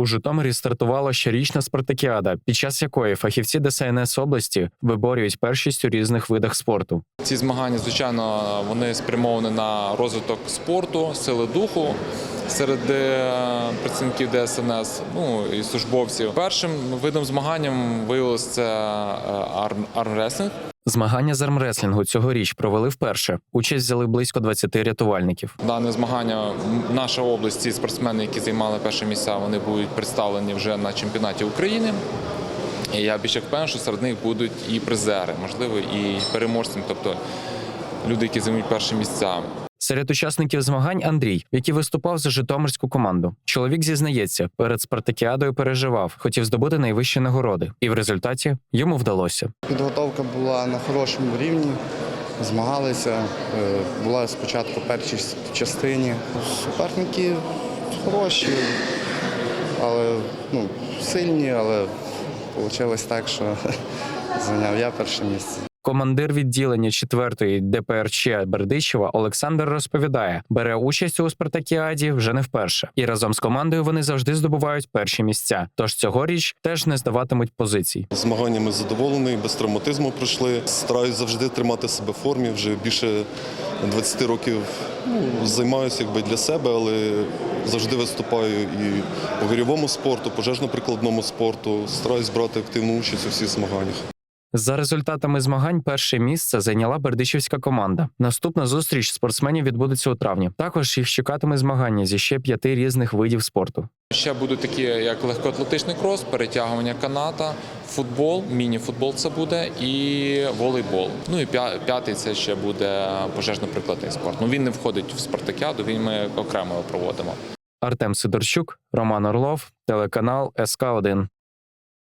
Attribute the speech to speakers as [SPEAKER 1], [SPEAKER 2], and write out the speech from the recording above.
[SPEAKER 1] У Житомирі стартувала щорічна спартакіада, під час якої фахівці ДСНС області виборюють першість у різних видах спорту.
[SPEAKER 2] Ці змагання, звичайно, вони спрямовані на розвиток спорту, сили духу серед е, працівників ДСНС, ну і службовців. Першим видом змаганням виявилося це е, арм- армреслінг.
[SPEAKER 1] Змагання з армреслінгу цьогоріч провели вперше. Участь взяли близько 20 рятувальників.
[SPEAKER 2] Дане змагання наша область, ці спортсмени, які займали перші місця, вони будуть представлені вже на чемпіонаті України. І я більше впевнений, що серед них будуть і призери, можливо, і переможці, тобто люди, які займуть перші місця.
[SPEAKER 1] Серед учасників змагань Андрій, який виступав за житомирську команду. Чоловік зізнається, перед спартакіадою переживав, хотів здобути найвищі нагороди, і в результаті йому вдалося.
[SPEAKER 3] Підготовка була на хорошому рівні. Змагалися. Е, Була спочатку першій частині. Суперники хороші, але ну, сильні, але вийшло так, що зайняв я перше місце.
[SPEAKER 1] Командир відділення 4-ї ДПРЧ Бердичева Олександр розповідає, бере участь у спартакіаді вже не вперше, і разом з командою вони завжди здобувають перші місця. Тож цьогоріч теж не здаватимуть позицій.
[SPEAKER 4] Змаганнями задоволений, без травматизму пройшли. Стараюсь завжди тримати себе в формі. Вже більше 20 років ну, займаюся якби для себе, але завжди виступаю і по гирьовому спорту, пожежно-прикладному спорту. Стараюсь брати активну участь у всіх змаганнях.
[SPEAKER 1] За результатами змагань перше місце зайняла бердичівська команда. Наступна зустріч спортсменів відбудеться у травні. Також їх чекатиме змагання зі ще п'яти різних видів спорту.
[SPEAKER 2] Ще будуть такі, як легкоатлетичний крос, перетягування каната, футбол, міні-футбол це буде і волейбол. Ну і п'я- п'ятий це ще буде пожежно-прикладний спорт. Ну він не входить в спартакіаду, він ми окремо проводимо.
[SPEAKER 1] Артем Сидорчук, Роман Орлов, телеканал СК 1